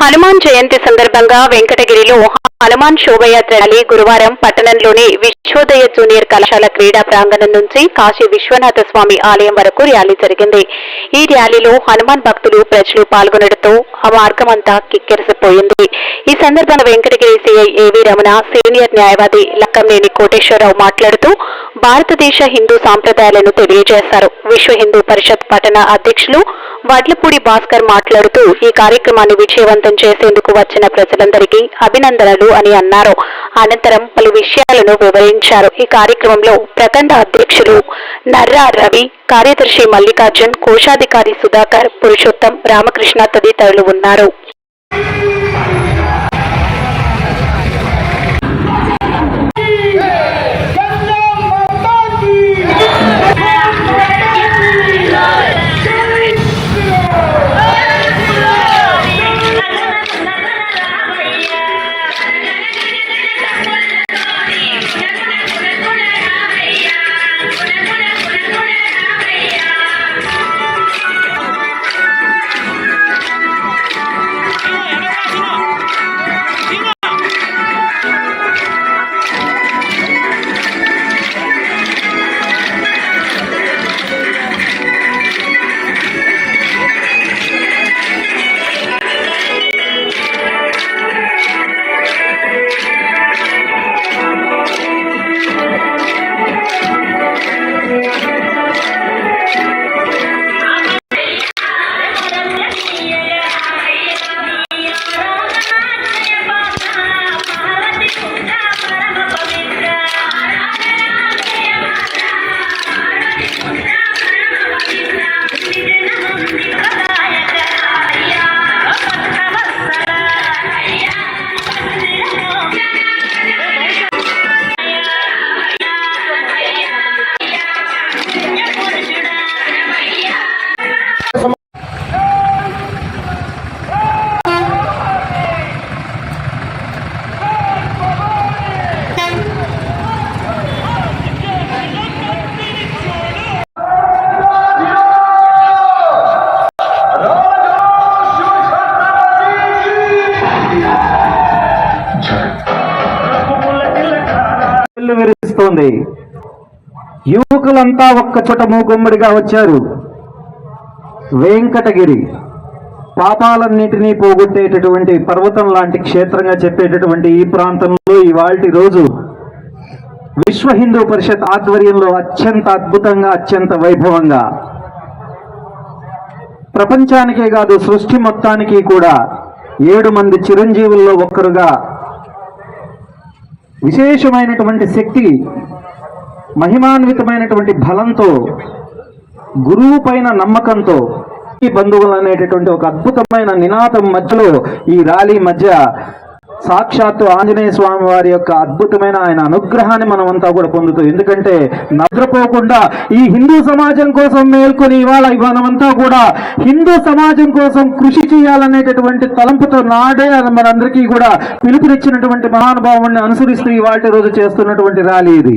హనుమాన్ జయంతి సందర్భంగా వెంకటగిరిలో హనుమాన్ శోభయాత్ర ర్యాలీ గురువారం పట్టణంలోని విశ్వోదయ జూనియర్ కళాశాల క్రీడా ప్రాంగణం నుంచి కాశీ విశ్వనాథ స్వామి ఆలయం వరకు ర్యాలీ జరిగింది. ఈ ర్యాలీలో హనుమాన్ భక్తులు ప్రజలు పాల్గొనడంతో ఆ మార్గమంతా కిక్కిరిసిపోయింది. ఈ సందర్భంగా వెంకటగిరి సిఐ ఏవి రమణ సీనియర్ న్యాయవాది లక్కంనేని కోటేశ్వరరావు మాట్లాడుతూ భారతదేశ హిందూ సాంప్రదాయాలను తెలియజేశారు విశ్వ హిందూ పరిషత్ పట్టణ అధ్యక్షులు వడ్లపూడి భాస్కర్ మాట్లాడుతూ ఈ కార్యక్రమాన్ని విజయవంతం చేసేందుకు వచ్చిన ప్రజలందరికీ అభినందనలు అని అన్నారు. అనంతరం పలు విషయాలను వివరించారు. ఈ కార్యక్రమంలో ప్రఖండ అధ్యక్షులు నర్రా రవి కార్యదర్శి మల్లికార్జున్ కోశాధికారి సుధాకర్ పురుషోత్తం రామకృష్ణ తదితరులు ఉన్నారు. వెల్లు యువకులంతా ఒక్క చోట మూకుమ్మడిగా వచ్చారు. వెంకటగిరి పాపాలన్నిటినీ పోగొట్టేటటువంటి పర్వతం లాంటి క్షేత్రంగా చెప్పేటటువంటి ఈ ప్రాంతంలో ఇవాల్టి రోజు విశ్వ హిందూ పరిషత్ ఆధ్వర్యంలో అత్యంత అద్భుతంగా అత్యంత వైభవంగా ప్రపంచానికే కాదు సృష్టి మొత్తానికి కూడా ఏడు మంది చిరంజీవుల్లో ఒక్కరుగా విశేషమైనటువంటి శక్తి మహిమాన్వితమైనటువంటి బలంతో గురువు పైన నమ్మకంతో ఈ బంధువులు అనేటటువంటి ఒక అద్భుతమైన నినాదం మధ్యలో ఈ ర్యాలీ మధ్య సాక్షాత్తు ఆంజనేయ స్వామి వారి యొక్క అద్భుతమైన ఆయన అనుగ్రహాన్ని మనం అంతా కూడా పొందుతాం. ఎందుకంటే నిద్రపోకుండా ఈ హిందూ సమాజం కోసం మేల్కొని ఇవాళ మనమంతా కూడా హిందూ సమాజం కోసం కృషి చేయాలనేటటువంటి తలంపుతో నాడే మనందరికీ కూడా పిలుపునిచ్చినటువంటి మహానుభావుని అనుసరిస్తూ ఇవాళ రోజు చేస్తున్నటువంటి ర్యాలీ ఇది.